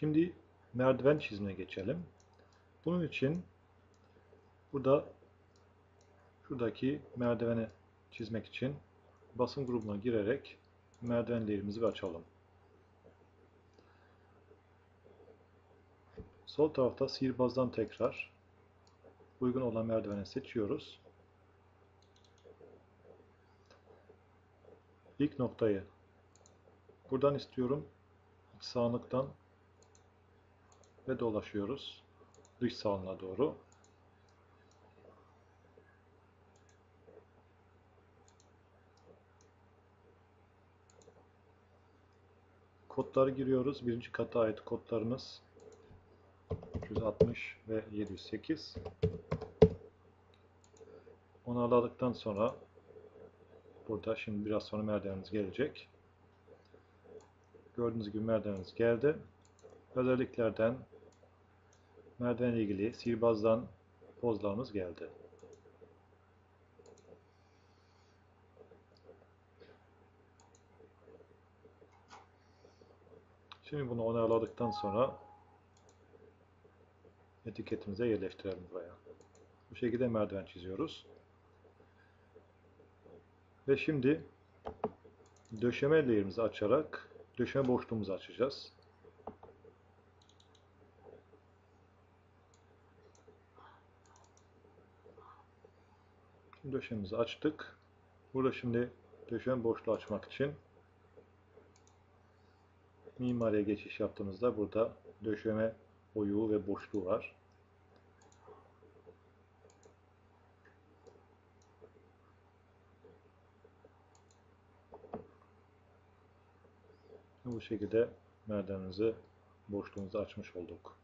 Şimdi merdiven çizimine geçelim. Bunun için burada şuradaki merdiveni çizmek için basım grubuna girerek merdiven layer'imizi bir açalım. Sol tarafta sihirbazdan tekrar uygun olan merdiveni seçiyoruz. İlk noktayı buradan istiyorum. Sağlıktan ve dolaşıyoruz. Dış sağlığa doğru. Kodları giriyoruz. Birinci kata ait kodlarımız 360 ve 708. Onu aladıktan sonra burada şimdi biraz sonra merdivenimiz gelecek. Gördüğünüz gibi merdivenimiz geldi. Özelliklerden merdivenle ilgili sihirbazdan pozlarımız geldi. Şimdi bunu onayladıktan sonra etiketimize yerleştirelim buraya. Bu şekilde merdiven çiziyoruz. Ve şimdi döşeme layer'ımızı açarak döşeme boşluğumuzu açacağız. Şimdi döşememizi açtık. Burada şimdi döşeme boşluğu açmak için mimariye geçiş yaptığımızda burada döşeme oyuğu ve boşluğu var. Bu şekilde merdivenimizi boşluğumuzu açmış olduk.